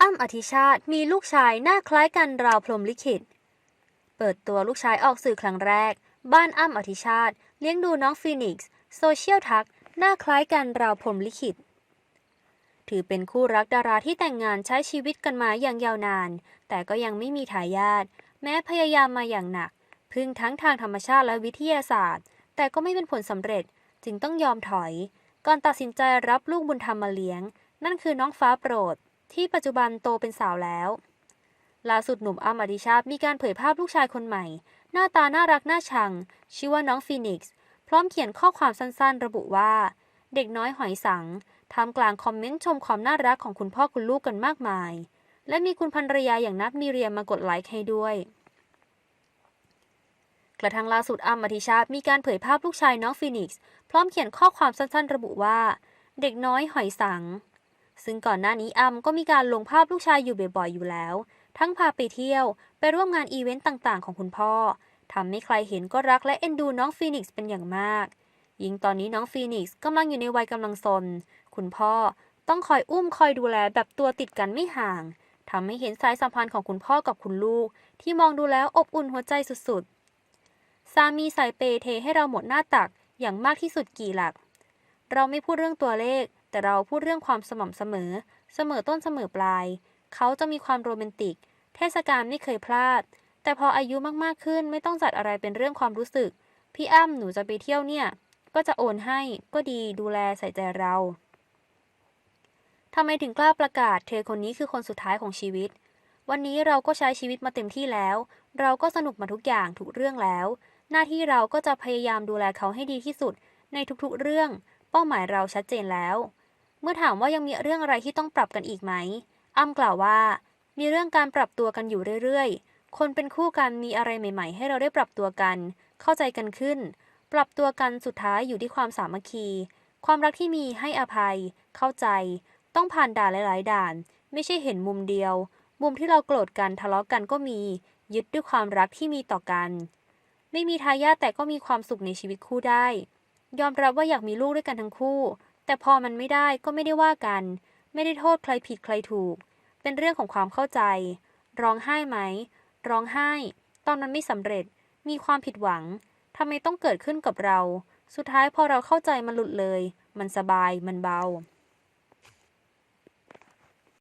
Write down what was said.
อ้ำอธิชาติมีลูกชายหน้าคล้ายกันราวพรมลิขิต เปิดตัวลูกชายออกสื่อครั้งแรก บ้านอ้ำอธิชาติ เลี้ยงดูน้องฟีนิกซ์โซเชียลทัก หน้าคล้ายกันราวพรมลิขิต ถือเป็นคู่รักดาราที่แต่งงานใช้ชีวิตกันมาอย่างยาวนาน แต่ก็ยังไม่มีทายาทแม้พยายามมาอย่างหนัก พึ่งทั้งทางธรรมชาติและวิทยาศาสตร์ แต่ก็ไม่เป็นผลสำเร็จจึงต้องยอมถอย ก่อนตัดสินใจรับลูกบุญธรรมมาเลี้ยง นั่นคือน้องฟ้าโปรด ที่ปัจจุบันโตเป็นสาวแล้วล่าสุดหนุ่มอ้ำอดิชาติมีการเผยภาพลูกชายคนใหม่ หน้าตาน่ารักน่าชัง ชื่อว่าน้องฟีนิกซ์พร้อมเขียนข้อความสั้นๆ ระบุว่า เด็กน้อยหอยสังท่ามกลางคอมเมนต์ชมความน่ารักของคุณพ่อคุณลูกกันมากมาย และมีคุณภรรยาอย่างนัทมีเรียมมากดไลค์ให้ด้วย กระทั่งล่าสุดอ้ำอธิชาติมีการเผยภาพลูกชายน้องฟีนิกซ์พร้อมเขียนข้อความสั้นๆ ระบุว่า เด็กน้อยหอยสัง ซึ่งก่อนหน้านี้อ้ำก็มีการลงภาพลูกชายอยู่บ่อยๆอยู่แล้ว ทั้งพาไปเที่ยว ไปร่วมงานอีเวนต์ต่างๆ ของคุณพ่อทำให้ใครเห็นก็รักและเอ็นดูน้องฟีนิกซ์เป็นอย่างมาก ยิ่งตอนนี้น้องฟีนิกซ์กำลังอยู่ในวัยกำลังซนคุณพ่อต้องคอยอุ้มคอยดูแลแบบตัวติดกันไม่ห่างทำให้เห็นสายสัมพันธ์ของคุณพ่อกับคุณลูก ที่มองดูแล้วอบอุ่นหัวใจสุดๆ สามีสายเปย์เทให้เราหมดหน้าตักอย่างมากที่สุดกี่หลัก เราไม่พูดเรื่องตัวเลข แต่เราพูดเรื่องความสม่ำเสมอ เสมอต้นเสมอปลาย เขาจะมีความโรแมนติก เทศกาลไม่เคยพลาด แต่พออายุมากๆขึ้นไม่ต้องจัดอะไรเป็นเรื่องความรู้สึก พี่อ้ำหนูจะไปเที่ยวเนี่ย ก็จะโอนให้ ก็ดีดูแลใส่ใจเราทำไมถึงกล้าประกาศเธอคนนี้คือคนสุดท้ายของชีวิต วันนี้เราก็ใช้ชีวิตมาเต็มที่แล้ว เราก็สนุกมาทุกอย่างทุกเรื่องแล้ว หน้าที่เราก็จะพยายามดูแลเขาให้ดีที่สุด ในทุกๆเรื่อง เป้าหมายเราชัดเจนแล้ว เมื่อถามว่ายังมีเรื่องอะไรที่ต้องปรับกันอีกไหม อ้ำกล่าวว่า มีเรื่องการปรับตัวกันอยู่เรื่อยๆ คนเป็นคู่กันมีอะไรใหม่ ๆ ให้เราได้ปรับตัวกัน เข้าใจกันขึ้น ปรับตัวกันสุดท้ายอยู่ที่ความสามัคคี ความรักที่มีให้อภัย เข้าใจ ต้องผ่านด่านหลาย ๆ ด่าน ไม่ใช่เห็นมุมเดียว มุมที่เราโกรธกันทะเลาะกันก็มี ยึดด้วยความรักที่มีต่อกัน ไม่มีทายาทแต่ก็มีความสุขในชีวิตคู่ได้ ยอมรับว่าอยากมีลูกด้วยกันทั้งคู่ แต่พอมันไม่ได้ก็ไม่ได้ว่ากัน ไม่ได้โทษใครผิดใครถูก เป็นเรื่องของความเข้าใจ ร้องไห้ไหม ร้องไห้ ตอนนั้นไม่สำเร็จ มีความผิดหวังทำไมต้องเกิดขึ้นกับเรา สุดท้ายพอเราเข้าใจมันหลุดเลย มันสบาย มันเบา